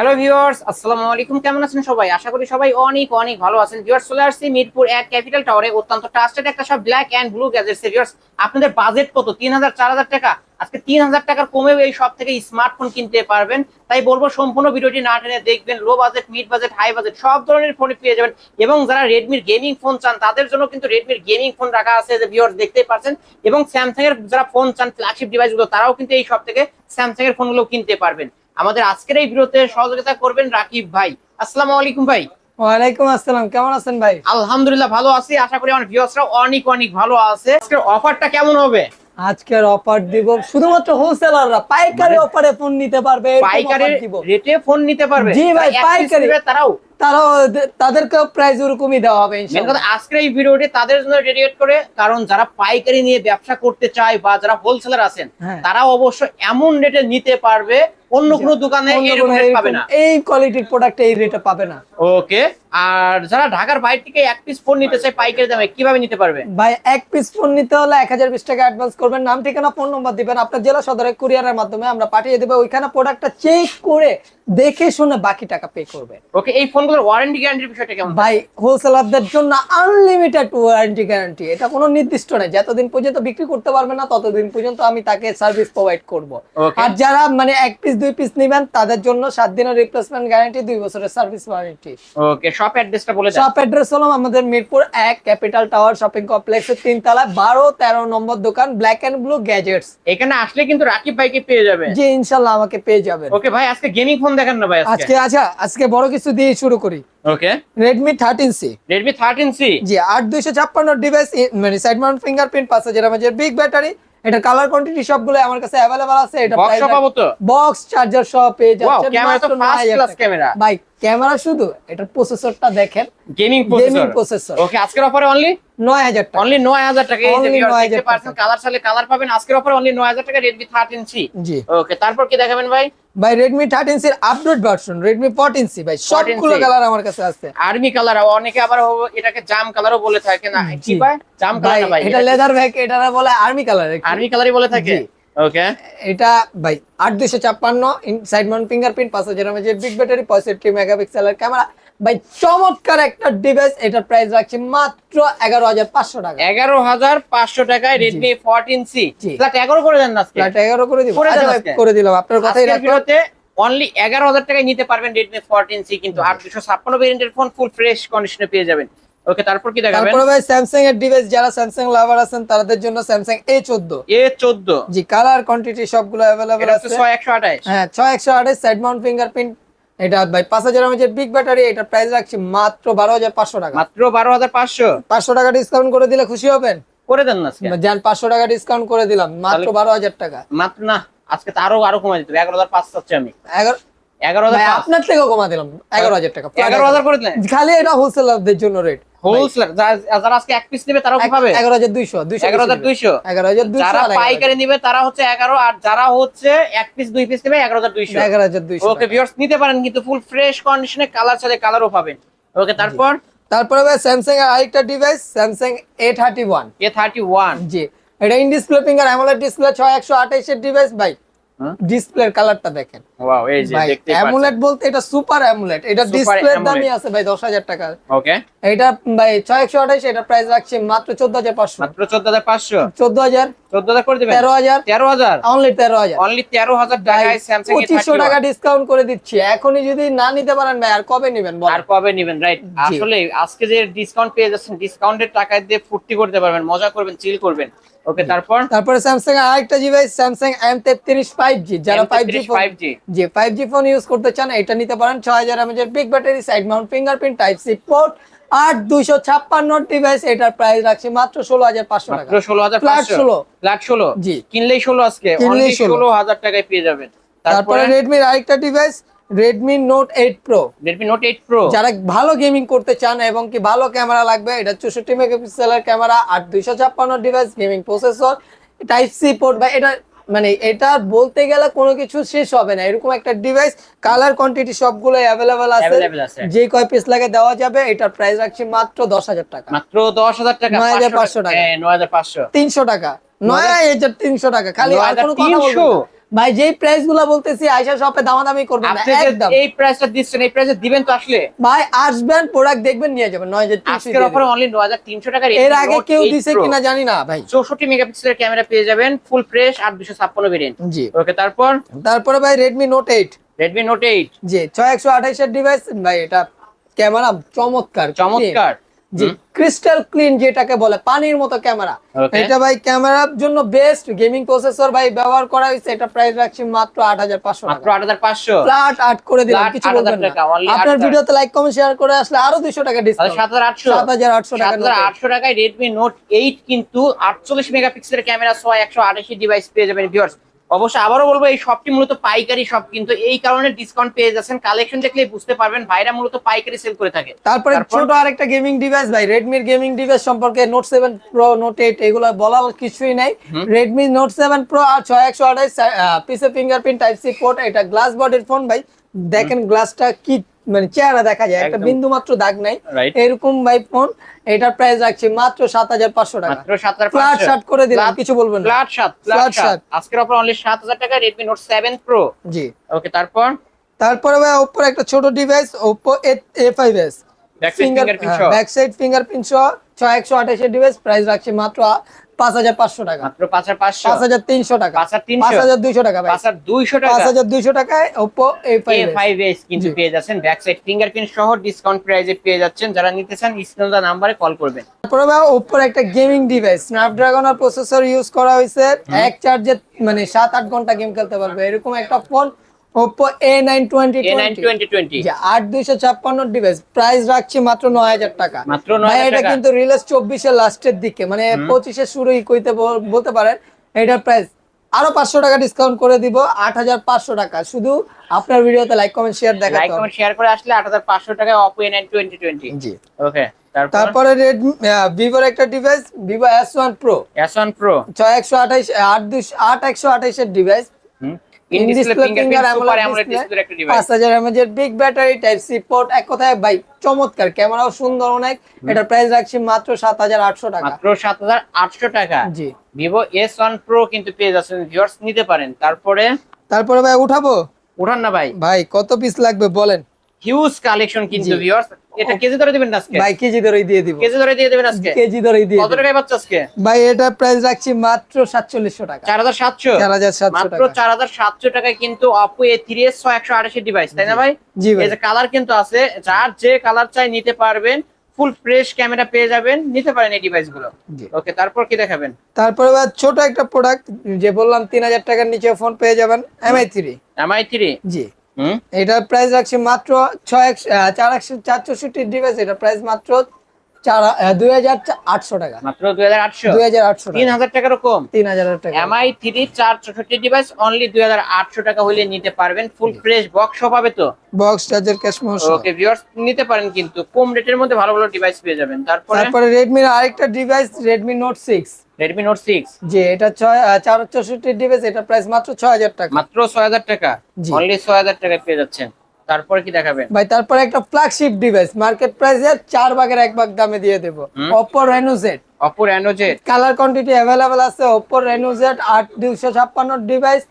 Hello viewers আসসালামু আলাইকুম। কেমন আছেন সবাই? আশা করি সবাই অনেক অনেক ভালো আছেন। ভিউয়ার্স চলে আসছি মিরপুর এক ক্যাপিটাল টাওয়ারে অত্যন্ত ট্রাস্টেড একটা সব black and blue gadgets viewers আপনাদের বাজেট কত? তিন হাজার, চার হাজার টাকা? আজকে তিন হাজার টাকার কমেও এই সব থেকে স্মার্টফোন কিনতে পারবেন। তাই বলব, সম্পূর্ণ ভিডিওটি না টেনে দেখবেন। Low budget mid budget high budget সব ধরনের ফোন পেয়ে যাবেন। এবং যারা রেডমির গেমিং ফোন চান, তাদের জন্য কিন্তু রেডমির গেমিং ফোন রাখা আছে, যে ভিউয়ার্স দেখতেই পাচ্ছেন এবং স্যামসাং এর যারা ফোন চান ফ্ল্যাগশিপ ডিভাইসগুলো তারাও কিন্তু এই সব থেকে স্যামসাং এর ফোনগুলো কিনতে পারবেন। আমাদের আজকের এই ভিডিওতে সহযোগিতা করবেন রাকিব ভাই। আসসালামু আলাইকুম ভাই। ওয়ালাইকুম আসসালাম কেমন আছেন ভাই? আলহামদুলিল্লাহ ভালো আছি আশা করি আমার ভিউয়ার্সরাও অনেক অনেক ভালো আছে। আজকের অফারটা কেমন হবে? আজকের অফার দিব শুধুমাত্র হোলসেলাররা পাইকারি অফারে ফোন নিতে পারবে offer দিব। রেটে ফোন নিতে পারবে। জি ভাই, পাইকারি। তারাও। তারাও তাদেরকেও প্রাইস ওরকমই দেওয়া হবে ইনশাআল্লাহ। আজকের এই ভিডিওটি তাদের জন্য ডেডিকেট করে কারণ যারা পাইকারি নিয়ে ব্যবসা করতে চায় বা যারা হোলসেলার আছেন হ্যাঁ। তারা অবশ্য এমন রেটে নিতে পারবে অন্য কোনো দোকানে এরকম কোনো এরকম- পাবে না। এই কোয়ালিটির প্রোডাক্ট এই রেটে পাবে না। ওকে আর যারা ঢাকার বাইরে থেকে এক পিস ফোন নিতে চাই পাইকারি দামে কীভাবে নিতে পারবে? ভাই এক পিস ফোন নিতে হলে এক হাজার বিশ টাকা অ্যাডভান্স করবেন। নাম ঠিকানা ফোন নম্বর দিবেন। আপনার জেলা সদরে কুরিয়ারের মাধ্যমে আমরা পাঠিয়ে দেবো। ওইখানে প্রোডাক্টটা চেক করে দেখে শুনে বাকি টাকা পে করবে। ওকে এই ফোনগুলোর ওয়ারেন্টি গ্যারান্টির বিষয়টা কেমন? ভাই হোলসেলারদের জন্য আনলিমিটেড ওয়ারেন্টি গ্যারান্টি এটা কোনো নির্দিষ্ট নেই যতদিন পর্যন্ত বিক্রি করতে পারবে না ততদিন পর্যন্ত আমি তাকে সার্ভিস প্রোভাইড করব। আর যারা মানে এক পিস দুই পিস নেবেন তাদের জন্য সাত দিনের রিপ্লেসমেন্ট গ্যারান্টি দুই বছরের সার্ভিস ওয়ারেন্টি ওকে শপ অ্যাড্রেসটা বলে দাও শপ অ্যাড্রেস হলো আমাদের মিরপুর এক ক্যাপিটাল টাওয়ার শপিং কমপ্লেক্সের তিন তলায় বারো তেরো নম্বর দোকান ব্ল্যাক অ্যান্ড ব্লু গ্যাজেটস এখানে আসলে কিন্তু রাকিব ভাইকে পেয়ে যাবে জি ইনশাল্লাহ আমাকে পেয়ে যাবেন। ওকে ভাই আজকে গেমিং ফোন দেখান না ভাই আজকে। আচ্ছা আজকে বড় কিছু দিয়ে শুরু করি। Okay C Redmi thirteen C জি আট দুইশো ছাপ্পান্ন ডিভাইস মানে side mount fingerprint big battery এটা কালার কোয়ান্টিটি সবগুলো আমার কাছে অ্যাভেলেবল আছে। এটা বক্স পাবো তো? বক্স চার্জার সহ পেয়ে যাচ্ছেন। ক্যামেরা তো ফার্স্ট ক্লাস ক্যামেরা ভাই ক্যামেরা শুধু এটার প্রসেসরটা দেখেন। গেমিং গেমিং প্রসেসর ওকে আজকের অফারে অনলি নয় হাজার টাকা। অনলি 9000 টাকা। এই যে 9,000 দেখতে পাচ্ছেন কালার চাইলে কালার পাবেন। আজকের অফারে অনলি 9000 টাকা রেডমি 13C জি। ওকে তারপর কি দেখাবেন ভাই? ভাই রেডমি থার্টিন সির update version Redmi fourteen C ভাই সবগুলো 14C কালার আমার কাছে আছে। আর্মি কালার অনেকে আবার এটাকে জাম কালারও বলে থাকে না। কি ভাই? জাম কালার ভাই এটা লেদার ব্যাগ এটা বলে আর্মি কালার আর্মি কালারই বলে থাকে? ওকে এটা ভাই আট দুশো ছাপ্পান্ন সাইড মাউন্ট ফিঙ্গারপ্রিন্ট পাঁচ হাজার এমএচ বিগ ব্যাটারি পঁয়ষট্টি মেগাপিক্সেলের ক্যামেরা ভাই চমৎকার একটা ডিভাইস এটার প্রাইস রাখছি মাত্র এগারো হাজার পাঁচশো টাকা। এগারো হাজার পাঁচশো টাকায় রেডমি ফোরটিন সি। ফ্ল্যাট এগারো করে দেন না ফ্ল্যাট এগারো করে দিব। করে আচ্ছা দিলাম। আপনার কথাই ভিডিওতে অনলি এগারো হাজার টাকায় নিতে পারবেন রেডমি ফোরটিন সি কিন্তু। আর দুশো ছাপ্পান্ন ভেরিয়েন্টের ফোন ফুল ফ্রেশ কন্ডিশনে পেয়ে যাবেন। ওকে তারপর কি দেখাবেন? তারপরে ভাই স্যামসাং এর ডিভাইস যারা স্যামসাং লাভার আছেন তাদের জন্য স্যামসাং জি কালার কোয়ান্টিটি সবগুলো আছে। ছয় একশো আঠাশ। হ্যাঁ সাইড মাউন্ট ফিঙ্গারপ্রিন্ট এটা ভাই পাঁচ হাজার এমএচের বিগ ব্যাটারি এটার প্রাইস রাখছি মাত্র বারো হাজার পাঁচশো টাকা। মাত্র বারো হাজার পাঁচশো? পাঁচশো টাকা ডিসকাউন্ট করে দিলে খুশি হবেন? করে দেন না যান পাঁচশো টাকা ডিসকাউন্ট করে দিলাম মাত্র বারো হাজার টাকা। মাত্র না আজকে তারও আরও আরও যেত এগারো হাজার পাঁচ চাচ্ছি আমি। এগারো এগারো হাজার আপনার থেকেও কমা দিলাম এগারো হাজার টাকা। এগারো হাজার করে দিলেন? খালি এটা হোলসেলারদের জন্য রেট হোলসেলার যারা আজকে এক পিস নেবে তারাও কি পাবে যারা পাইকারি তারা হচ্ছে আর যারা হচ্ছে এক পিস দুই পিস নেবে ওকে ভিউয়ার্স নিতে পারেন কিন্তু ফুল ফ্রেশ কন্ডিশনে কালার সাথে কালারও পাবেন। ওকে তারপর? তারপরে স্যামসাং এর আরেকটা ডিভাইস স্যামসাং জি। এটা in display finger AMOLED display ছয় একশো আঠাইশের ডিভাইস ভাই? ডিসপ্লের কালারটা দেখেন। ওয়াও এই যে দেখতে অ্যামুলেট বলতে এটা সুপার অ্যামুলেট এটা ডিসপ্লের। দামই আছে ভাই দশ হাজার টাকা ওকে এটা ভাই ছয় একশো আঠাইশ এটা প্রাইস রাখছে মাত্র চোদ্দ হাজার পাঁচশো। মাত্র চোদ্দ হাজার পাঁচশো? চোদ্দ হাজার। চোদ্দ হাজার করে দেবেন? তেরো হাজার। তেরো হাজার? অনলি তেরো হাজার। অনলি তেরো হাজার টাকায় স্যামসাং পঁচিশশো টাকা ডিসকাউন্ট করে দিচ্ছি। এখনই যদি না নিতে পারেন ভাই আর কবে নেবেন বল আর কবে নেবেন রাইট আসলে আজকে যে ডিসকাউন্ট পেয়ে যাচ্ছেন ডিসকাউন্টের টাকা দিয়ে ফুর্তি করতে পারবেন মজা করবেন চিল করবেন। ওকে তারপর? তারপরে স্যামসাং এর আরেকটা ডিভাইস স্যামসাং এম তেত্রিশ ফাইভ জি যারা five G phone 5G G five G phone use করতে চান এটা নিতে পারেন big battery side mount fingerprint type C port আর দুইশো ছাপ্পান্ন ডিভাইস এটার প্রাইস রাখছি মাত্র ষোলো হাজার পাঁচশো টাকা। ষোলো হাজার পাঁচশো। 16 ফ্ল্যাট ষোলো। জি। কিনলেই ষোলো আজকে। কিনলেই ষোলো। হাজার টাকায় পেয়ে যাবেন। তারপরে? রেডমির আরেকটা device Redmi Note eight Pro Redmi Note eight Pro যারা ভালো গেমিং করতে চান এবং কি ভালো ক্যামেরা লাগবে এটা চৌষট্টি মেগাপিক্সেলের ক্যামেরা আর দুইশো ছাপ্পান্ন device gaming processor type C port বা এটা মানে এটা বলতে গেলে কোনো কিছু শেষ হবে না। এরকম একটা ডিভাইস কালার কোয়ান্টিটি সবগুলো অ্যাভেলেবেল আছে। যে কয় পিস লাগে দেওয়া যাবে এটার প্রাইস রাখছি মাত্র দশ হাজার টাকা। মাত্র দশ হাজার টাকা 9,500 টাকা। হ্যাঁ নয় হাজার পাঁচশো। তিনশো টাকা। নয় হাজার তিনশো টাকা। খালি আর কোনো কথা বলব। ভাই যেই প্রাইসগুলা বলতেছি আইসা শপে দামাদামি করবেন এই প্রাইসটা দিচ্ছেন এই প্রাইসে দিবেন তো আসলে? ভাই আসবেন প্রোডাক্ট দেখবেন নিয়ে যাবেন নয় হাজার তিনশো আজকের অফারে অনলি 9300 টাকা এর আগে কেউ দিছে কিনা জানি না ভাই। 64 মেগাপিক্সেলের ক্যামেরা পেয়ে যাবেন ফুল ফ্রেশ 8256 ভেরিয়েন্ট জি। ওকে তারপর? তারপরে ভাই Redmi Note eight Redmi Note 8 জি ছয় একশো আঠাইশের ডিভাইস ভাই এটা ক্যামেরা চমৎকার। চমৎকার। জি ক্রিস্টাল ক্লিন যেটাকে বলে পানির মতো ক্যামেরা এটা ভাই ক্যামেরার জন্য বেস্ট গেমিং প্রসেসর ভাই ব্যবহার করা হয়েছে। এটা প্রাইস রাখছি মাত্র আট হাজার পাঁচশো মাত্র 8500 ফ্ল্যাট আট করে দিলাম কিছু বলবেন না। আপনার 8,000 ভিডিওতে লাইক কমেন্ট শেয়ার করে আসলে আরও দুইশো টাকা ডিসকাউন্ট 7800 সাত হাজার আটশো। টাকা সাত হাজার আটশো টাকায় রেডমি নোট এইট কিন্তু আটচল্লিশ মেগাপিক্সেলের ক্যামেরা সহ একশো আটাশি ডিভাইস পেয়ে যাবেন ভিউয়ার্স অবশ্যই আবারও বলব এই শপটি মূলত পাইকারি শপ কিন্তু এই কারণে ডিসকাউন্ট পেয়ে যাচ্ছেন। কালেকশন দেখলে বুঝতে পারবেন ভাইরা মূলত পাইকারি সেল করে থাকে। তারপরে? ছোট আরেকটা গেমিং ডিভাইস ভাই রেডমির গেমিং ডিভাইস সম্পর্কে Note seven Pro Note eight এগুলো বলার কিছুই নাই। রেডমি নোট সেভেন প্রো আর ছয় একশো আঠাইশ পিসে ফিঙ্গারপ্রিন্ট টাইপ সি পোর্ট এটা গ্লাস বডির ফোন ভাই। দেখেন গ্লাসটা কি মানে চেহারা দেখা যায় একটা বিন্দু মাত্র দাগ নাই। এরকম ভাই ফোন এটার প্রাইস রাখছি মাত্র সাত হাজার পাঁচশো টাকা। ফ্ল্যাট শার্ট করে দিলাম কিছু বলবেন ফ্ল্যাট Flat ফ্ল্যাট সাত। আজকের অফার অনলি সাত হাজার টাকা রেডমি নোট সেভেন প্রো জি। ওকে তারপর? তারপরে ভাই ওপ্পোর একটা ছোট device Oppo A five S back side fingerprint সহ। ছয় একশো আঠাশের ডিভাইস প্রাইস রাখছি মাত্র পাঁচ হাজার পাঁচশো টাকা। পাঁচ হাজার পাঁচশো? পাঁচ হাজার তিনশো টাকা। পাঁচ হাজার তিনশো? পাঁচ হাজার দুইশো টাকা পাঁচ হাজার দুইশো পাঁচ টাকা হাজার দুইশো টাকায় Oppo A A. Five five S কিন্তু পেয়ে যাচ্ছেন। ব্যাক সাইড ফিঙ্গারপ্রিন্ট সহ ডিসকাউন্ট প্রাইজে পেয়ে যাচ্ছেন। যারা নিতে চান স্ক্রিন নাম্বারে কল করবেন। তারপরে একটা গেমিং ডিভাইস স্ন্যাপড্রাগন আর প্রসেসর ইউজ করা হয়েছে। এক চার্জে মানে সাত আট ঘণ্টা গেম খেলতে পারবে। এরকম একটা phone Oppo A nine twenty A nine twenty twenty আট দুইশো ছাপ্পান্ন ডিভাইস প্রাইস রাখছি মাত্র নয় হাজার টাকা। মাত্র ভাই 9,000 এটা টাকা। কিন্তু রিলিজ চব্বিশের লাস্টের দিকে মানে পঁচিশের শুরুই কইতে বল- বলতে পারেন এটার প্রাইস আরও পাঁচশো টাকা ডিসকাউন্ট করে দিব আট হাজার পাঁচশো টাকা। শুধু আপনার ভিডিওতে লাইক কমেন্ট শেয়ার লাইক দেখাতে হবে। কমেন্ট শেয়ার করে আসলে আট হাজার পাঁচশো টাকায় Oppo A nine twenty twenty G. Okay তারপর? রেডমি ভিভোর একটা device Vivo S one Pro S one Pro ছয় একশো আঠাইশ আট দুইশো আট একশো আঠাইশের device in display fingerprint super AMOLED display একটা ডিভাইস পাঁচ হাজার এমএজের big battery type C port এক কথায় ভাই চমৎকার ক্যামেরাও সুন্দর অনেক। প্রাইস রাখছি মাত্র সাত হাজার আটশো টাকা। মাত্র টাকা। জি। কিন্তু পেয়ে যাচ্ছেন ভিউয়ার্স নিতে পারেন। তারপরে তারপরে ভাই উঠাবো? উঠান না ভাই। ভাই কত পিস লাগবে বলেন। হিউজ কালেকশন কিন্তু ভিউয়ার্স এটা কেজি ধরে দিবেন আজকে? ভাই কেজি ধরেই দিয়ে দিব। কেজি ধরে দিয়ে দেবেন আজকে? কেজি ধরেই দিয়ে কত টাকায় পাচ্ছ আজকে? ভাই এটা প্রাইস রাখছি মাত্র সাতচল্লিশশো টাকা। চার হাজার সাতশো? চার হাজার সাতশো মাত্র টাকা। চার হাজার সাতশো টাকায় কিন্তু অপো এ থ্রি এস ছয় একশো আঠাশি ডিভাইস তাই না ভাই? জি ভাই। এই যে কালার কিন্তু আছে যার যে কালার চাই নিতে পারবেন ফুল ফ্রেশ ক্যামেরা পেয়ে যাবেন নিতে পারেন এই ডিভাইসগুলো। ওকে তারপর কি দেখাবেন? তারপরে ছোট একটা প্রোডাক্ট যে বললাম তিন হাজার টাকার নিচে ফোন পেয়ে যাবেন এমআই থ্রি এমআই থ্রি জি। হুম এটার প্রাইস রাখছি মাত্র ছয় একশো চার একশো চারচৌষট্টি ডিভাইস এটার প্রাইস মাত্র দুই হাজার আটশো টাকা। মাত্র দুই হাজার আটশো? দুই হাজার আটশো তিন হাজার টাকার কম? তিন হাজার টাকা। এমআই থ্রি চার চৌষট্টি ডিভাইস অনলি দুই হাজার আটশো টাকা হলে নিতে পারবেন। ফুল ফ্রেশ বক্স পাবে তো? Box charger cash okay viewers নিতে পারেন কিন্তু। কম রেটের মধ্যে ভালো ভালো ডিভাইস পেয়ে যাবেন। তারপরে? তারপরে রেডমির আরেকটা device Redmi Note six Redmi Note six যে এটা ছয় আহ, চার চৌষট্টি ডিভাইস এটা প্রাইস মাত্র ছয় হাজার টাকা। মাত্র ছয় হাজার টাকা? অনলি ছয় হাজার টাকায় পেয়ে যাচ্ছেন। তারপরে কি দেখাবেন? ভাই তারপরে একটা ফ্ল্যাগশিপ ডিভাইস মার্কেট প্রাইসে চার ভাগের এক ভাগ দামে দিয়ে দেবো। Oppo Reno Z Oppo Reno Z colour quantity available আছে জেড আট দুইশো ছাপ্পান্ন ডিভাইস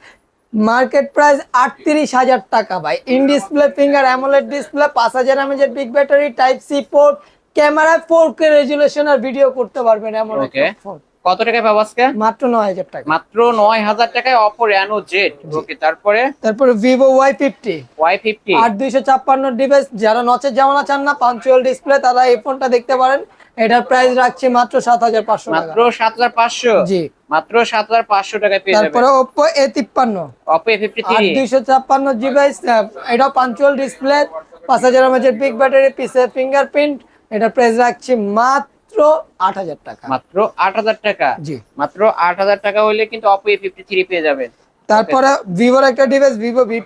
মার্কেট প্রাইস আটত্রিশ হাজার টাকা ভাই। In display finger AMOLED display পাঁচ হাজার এমএজের big battery type C port ক্যামেরায় ফোর কে রেজুলেশন আর ভিডিও করতে পারবেন এমন ফোন কত টাকায় পাবো আজকে? মাত্র নয় হাজার টাকা। মাত্র নয় হাজার টাকায় অপো রেনো জেড ওকে তারপরে? তারপরে Vivo Y fifty Y fifty আট দুইশো ছাপ্পান্ন ডিভাইস যারা নচের জামানা চান না পাঞ্চুয়াল ডিসপ্লে তারা এই ফোনটা দেখতে পারেন। এটার প্রাইস রাখছি মাত্র সাত হাজার পাঁচশো মাত্র সাত হাজার পাঁচশো? জি। মাত্র সাত হাজার পাঁচশো টাকায় পেয়ে যাবেন। তারপরে ওপো এ তিপ্পান্ন। অপো এ ফিফটি থ্রি দুইশো ছাপ্পান্ন ডিভাইস এটা পাঞ্চুয়াল ডিসপ্লে পাঁচ হাজার এমএচের পিক ব্যাটারি পিসে ফিঙ্গারপ্রিন্ট এটা প্রাইস রাখছি মাত্র আট হাজার টাকা। মাত্র আট হাজার টাকা? জি। মাত্র আট হাজার টাকা হলে কিন্তু অপো এ ফিফটি থ্রি পেয়ে যাবেন। তারপরে ভিভোর একটা device Vivo V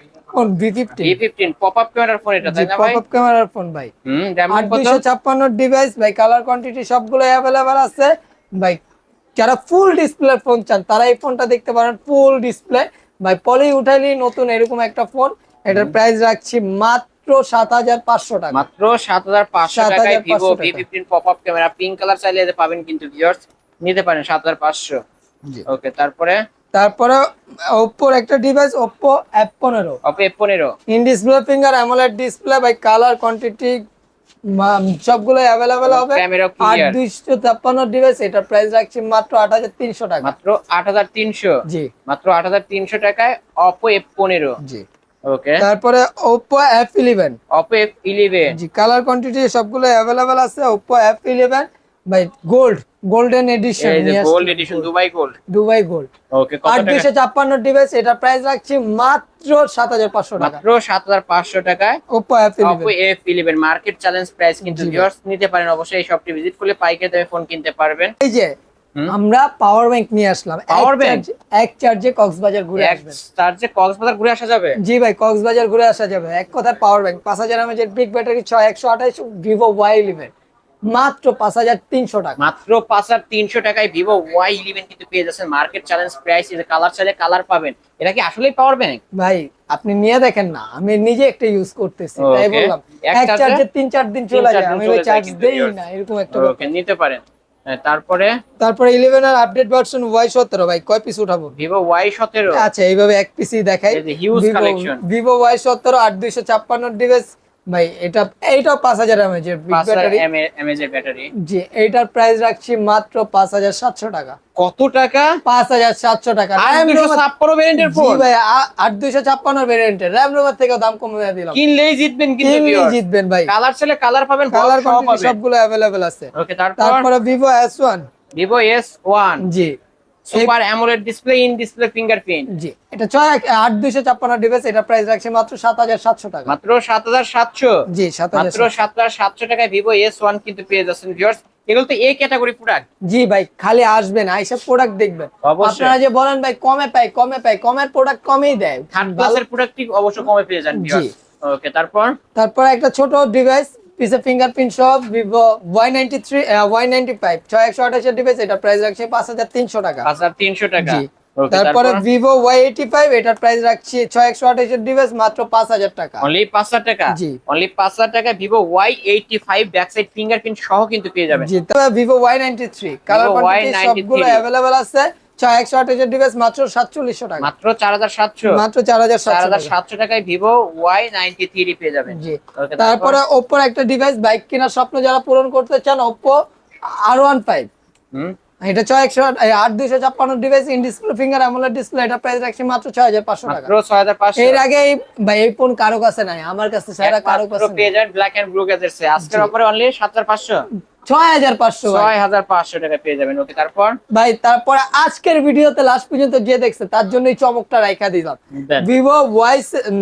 V fifteen pop up ক্যামেরার ফোন এটা তাই না ভাই? পপ আপ ক্যামেরার ফোন ভাই। হুম আট কত? ছাপ্পান্ন ডিভাইস ভাই কালার কোয়ান্টিটি সবগুলো অ্যাভেলেবেল আছে। ভাই যারা ফুল ডিসপ্লে ফোন চান তারা এই ফোনটা দেখতে পারেন ফুল ডিসপ্লে ভাই পলি উঠাইলি নতুন এরকম একটা ফোন এটার প্রাইস রাখছি মাত্র সাত হাজার পাঁচশো টাকা। মাত্র সাত হাজার পাঁচশো 7,500 টাকায় Vivo. V fifteen pop up camera pink colour চাইলে পাবেন কিন্তু ভিউয়ার্স নিতে পারেন সাত হাজার পাঁচশো। ওকে তারপরে? তারপরে ওপ্পোর একটা ডিভাইস ওপ্পো অ্যাপ পনেরো। অপো এফ পনেরো। In display finger AMOLED display by colour quantity সবগুলো অ্যাভেলেবেল হবে। আট দুইশো ছাপ্পান্ন ডিভাইস এটা প্রাইস রাখছি মাত্র আট হাজার তিনশো টাকা। মাত্র আট হাজার তিনশো। জি। মাত্র আট হাজার তিনশো টাকায় অপো এফ পনেরো। জি। ওকে তারপরে ইলেভেন অপো এফ ইলেভেন জি কালার কোয়ান্টিটি সবগুলো অ্যাভেলেবেল আছে F eleven by gold golden edition এই যে gold edition Dubai gold Dubai gold okay কত টাকা? ডিভাইস এটা প্রাইস রাখছি মাত্র সাত হাজার পাঁচশো টাকা। মাত্র সাত হাজার পাঁচশো টাকায়। Oppo F Oppo F eleven market challenge price কিন্তু ভিউয়ার্স নিতে পারেন অবশ্যই। এই শপটি ভিজিট করলে পাইকারি দামে ফোন কিনতে পারবেন। এই যে। আমরা পাওয়ার ব্যাংক নিয়ে আসলাম। পাওয়ার charge- এক চার্জে কক্সবাজার ঘুরে এক আসবেন। চার্জে কক্সবাজার ঘুরে আসা যাবে? জি ভাই কক্সবাজার ঘুরে আসা যাবে। এক কথায় পাওয়ার ব্যাংক পাঁচ হাজার এমএচের বিগ ব্যাটারি ছয় একশো আঠাইশ ভিভো ওয়াই ইলেভেন মাত্র পাঁচ হাজার তিনশো টাকা। মাত্র পাঁচ হাজার তিনশো টাকায় ভিভো ওয়াই ইলেভেন কিন্তু পেয়ে যাচ্ছেন। মার্কেট চ্যালেঞ্জ প্রাইস কালার চাইলে কালার পাবেন। এটা কি আসলেই পাওয়ার ব্যাংক ভাই আপনি নিয়ে দেখেন না। আমি নিজে একটা ইউজ করতেছি তাই বললাম। এক চার্জে তিন চার দিন চলে যায়। আমি ওই চার্জ দেই না এরকম একটা ওকে নিতে পারেন। তারপরে? তারপরে 11 আর আপডেট ভার্সন ওয়াই সতেরো ভাই। কয় পিস উঠাবো? ওয়াই সতেরো। আচ্ছা এইভাবে এক পিসই দেখাই। এই যে হিউজ কালেকশন ভিভো ওয়াই সতেরো আট দুইশো ছাপ্পান্ন ডিভাইস ভাই এটা এইটাও পাঁচ হাজার এমএচ এর ব্যাটারি এমএজ এর ব্যাটারি জি এইটার প্রাইস রাখছি মাত্র পাঁচ হাজার সাতশো টাকা। কত টাকা? পাঁচ হাজার সাতশো টাকা। ROM ছাপ্পান্ন ভ্যারিয়েন্টের ফোন ভাই আট দুইশো ছাপ্পান্ন ভেরিয়েন্টের র্যাম রোমার থেকে দাম কমে দিলাম। কিনলেই জিতবেন কিনলেই জিতবেন ভাই। কালার চাইলে কালার পাবেন কালার সবগুলো অ্যাভেলেবেল আছে। ওকে তারপর? তারপরে Vivo S one Vivo S one G. Super AMOLED display in display fingerprint জি এটা ছয় এক- আট দুইশো ছাপ্পান্ন ডিভাইস এটা প্রাইস রাখছি মাত্র সাত হাজার সাতশো টাকা। মাত্র সাত হাজার সাতশো। জি সাত হাজার মাত্র সাত হাজার সাতশো টাকায় ভিভো এস ওয়ান কিন্তু পেয়ে যাচ্ছেন ভিউয়ার্স এগুলো তো এ ক্যাটাগরি প্রোডাক্ট জি ভাই খালি আসবেন আইসা প্রোডাক্ট দেখবেন। আপনারা যে বলেন ভাই কমে পাই কমে পাই কমের প্রোডাক্ট কমেই দেয়। থার্ড ক্লাসের প্রোডাক্ট অবশ্য কমে পেয়ে যান জি। ওকে তারপর? তারপর একটা ছোট ডিভাইস পিসে ফিঙ্গারপ্রিন্ট সব Vivo Y ninety three Y ninety five ছয় একশো আঠাশের ডিভাইস এটা প্রাইস রাখছি পাঁচ হাজার তিনশো টাকা। পাঁচ হাজার তিনশো টাকা। তারপরে? ভিভো ওয়াই এইটি ফাইভ এটার প্রাইস রাখছি ছয় একশো আঠাশের ডিভাইস মাত্র পাঁচ হাজার টাকা। অনলি পাঁচ হাজার টাকা? জি। অনলি পাঁচ হাজার টাকা Vivo Y eighty five back side fingerprint সহ কিন্তু পেয়ে যাবেন। জি তবে Vivo Y ninety three colour Vivo quantity Y93 সবগুলো অ্যাভেলেবেল আছে। ছয় একশো আঠাশের ডিভাইস মাত্র সাতচল্লিশশো টাকা। মাত্র চার হাজার সাতশো। মাত্র চার হাজার চার হাজার সাতশো টাকায় ভিভো ওয়াই নাইনটি থ্রি পেয়ে যাবেন। জি। তারপরে? ওপ্পোর একটা ডিভাইস বাইক কেনার স্বপ্ন যারা পূরণ করতে চান ওপ্পো আর ওয়ান ফাইভ এটা ছয় একশো আট দুইশো ছাপ্পান্ন device in display finger AMOLED display এটা প্রাইস রাখছি মাত্র ছয় হাজার পাঁচশো টাকা। ছয় হাজার পাঁচশো। এর আগে এই ভাই এই ফোন কারও কাছে নাই আমার কাছে সারা কারও একমাত্র কাছে পেয়ে যাবেন ব্ল্যাক এন্ড ব্লু গ্যাজেটস আজকের অফারে অনলি সাত হাজার পাঁচশো। ছয় হাজার পাঁচশো ছয় হাজার পাঁচশো টাকা পেয়ে যাবেন। ওকে তারপর? ভাই তারপরে আজকের ভিডিওতে লাস্ট পর্যন্ত যে দেখছে তার জন্যই চমকটা রাখা দিলাম Vivo Y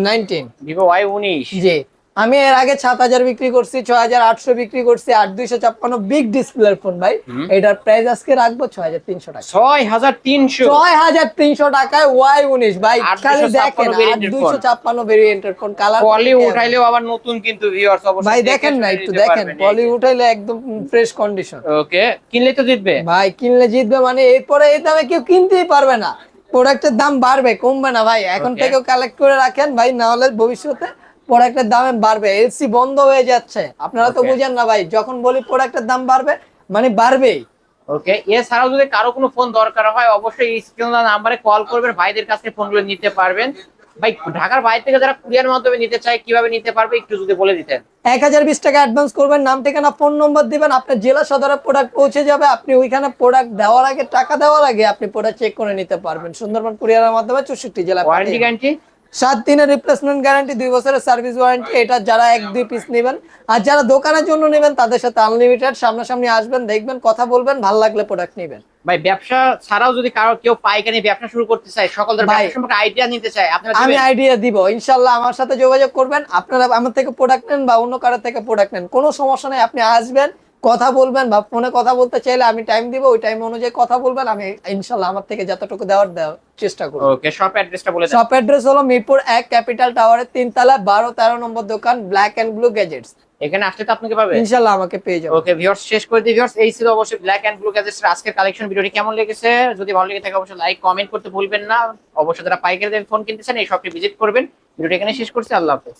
nineteen Vivo Y উনিশ। জি। আমি এর আগে সাত হাজার বিক্রি করছি ছয় হাজার আটশো বিক্রি করছি আট দুইশো ছাপ্পান্ন বিগ ডিসপ্লের ফোন ভাই। এটার প্রাইস আজকে রাখব ছয় হাজার তিনশো টাকা। ছয় হাজার তিনশো। ছয় হাজার তিনশো টাকায় ওয়াই উনিশ। ভাই খালি দেখেন আট দুইশো ছাপ্পান্ন ভেরিয়েন্টের ফোন কালার পলি উঠাইলেও আবার নতুন কিন্তু ভিউয়ার্স অবশ্যই ভাই দেখেন না একটু দেখেন পলি উঠাইলে একদম ফ্রেশ কন্ডিশন ওকে কিনলে তো জিতবে। ভাই কিনলে জিতবে মানে এরপরে এই দামে কেউ কিনতেই পারবে না। প্রোডাক্টের দাম বাড়বে কমবে না ভাই। এখন. থেকে কালেক্ট করে রাখেন ভাই না হলে ভবিষ্যতে প্রোডাক্টের দাম বাড়বে এলসি বন্ধ হয়ে যাচ্ছে। আপনারা তো বুঝেন না ভাই যখন বলি প্রোডাক্টের দাম বাড়বে মানে বাড়বেই। ওকে এছাড়াও যদি কারও কোনো ফোন দরকার হয় অবশ্যই স্ক্রিন নাম্বারে কল করবেন ভাইদের কাছে ফোনগুলো নিতে পারবেন। ভাই ঢাকার বাইরে থেকে যারা কুরিয়ার মাধ্যমে নিতে চায় কীভাবে নিতে পারবে একটু যদি বলে দিতেন। এক হাজার বিশ টাকা অ্যাডভান্স করবেন নাম ঠিকানা ফোন নম্বর দিবেন আপনার জেলা সদরে প্রোডাক্ট পৌঁছে যাবে। আপনি ওইখানে প্রোডাক্ট দেওয়ার আগে টাকা দেওয়ার আগে আপনি প্রোডাক্ট চেক করে নিতে পারবেন। সুন্দরবন কুরিয়ারের মাধ্যমে চৌষট্টি জেলা ওয়ারেন্টি গ্যারান্টি সাত দিনের রিপ্লেসমেন্ট গ্যারান্টি দুই বছরের সার্ভিস ওয়ারেন্টি এটা যারা এক দুই পিস নেবেন। আর যারা দোকানের জন্য নেবেন তাদের সাথে আনলিমিটেড সামনাসামনি আসবেন দেখবেন কথা বলবেন ভালো লাগলে প্রোডাক্ট নেবেন। ভাই ব্যবসা ছাড়াও যদি কারও কেউ পাইকারি ব্যবসা শুরু করতে চায় ব্যবসা সম্পর্কে আইডিয়া নিতে চায় আপনারা আমি আইডিয়া দিব ইনশাল্লাহ আমার সাথে যোগাযোগ করবেন আপনারা আমার থেকে প্রোডাক্ট নেন বা অন্য কারোর থেকে প্রোডাক্ট নেন কোনো সমস্যা নেই আপনি আসবেন কথা বলবেন বা ফোনে কথা বলতে চাইলে আমি টাইম দিব ওই টাইম অনুযায়ী কথা বলবেন আমি ইনশাল্লাহ আমার থেকে যতটুকু দেওয়ার দেওয়ার চেষ্টা করব। ওকে শপ অ্যাড্রেসটা বলে শপ অ্যাড্রেস হলো মিরপুর এক ক্যাপিটাল টাওয়ারের তিনতলা বারো তেরো নম্বর দোকান ব্ল্যাক অ্যান্ড ব্লু গ্যাজেটস এখানে আসলে তো আপনাকে পাবে। ইনশাল্লাহ আমাকে পেয়ে যাবেন। ওকে ভিউয়ার্স শেষ করে দিই। ভিউয়ার্স এই ছিল অবশ্যই ব্ল্যাক এন্ড ব্লু গ্যাজেটসের আজকের কালেকশন ভিডিওটি কেমন লেগেছে? যদি ভালো লেগে থাকে অবশ্যই লাইক কমেন্ট করতে ভুলবেন না। অবশ্যই যারা পাইকারি ফোন কিনতে চান এই শপটি ভিজিট করবেন। ভিডিওটি এখানে শেষ করছি। আল্লাহ হাফেজ।